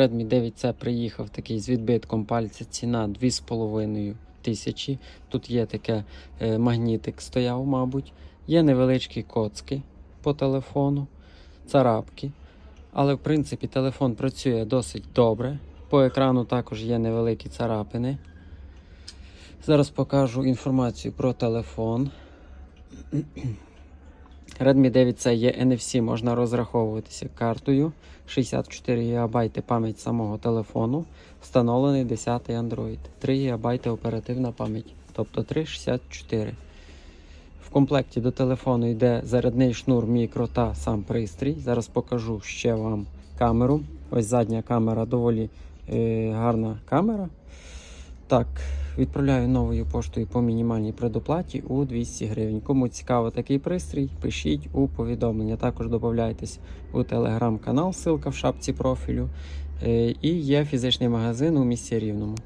Redmi 9C приїхав такий з відбитком пальця. Ціна 2,5 тисячі. Тут є таке е, магнітик стояв, мабуть. Є невеличкі коцки по телефону, царапки. Але в принципі телефон працює досить добре. По екрану також є невеликі царапини. Зараз покажу інформацію про телефон. Redmi 9C є NFC, можна розраховуватися картою. 64 ГБ пам'ять самого телефону. Встановлений 10 Android. 3 ГБ оперативна пам'ять, тобто 364. В комплекті до телефону йде зарядний шнур мікро та сам пристрій. Зараз покажу ще вам камеру. Ось задня камера доволі е, гарна камера. Так, відправляю новою поштою по мінімальній предоплаті у 200 гривень. Кому цікаво такий пристрій, пишіть у повідомлення. Також додайтесь у телеграм-канал, ссылка в шапці профілю. Е, І є фізичний магазин у місті Рівному.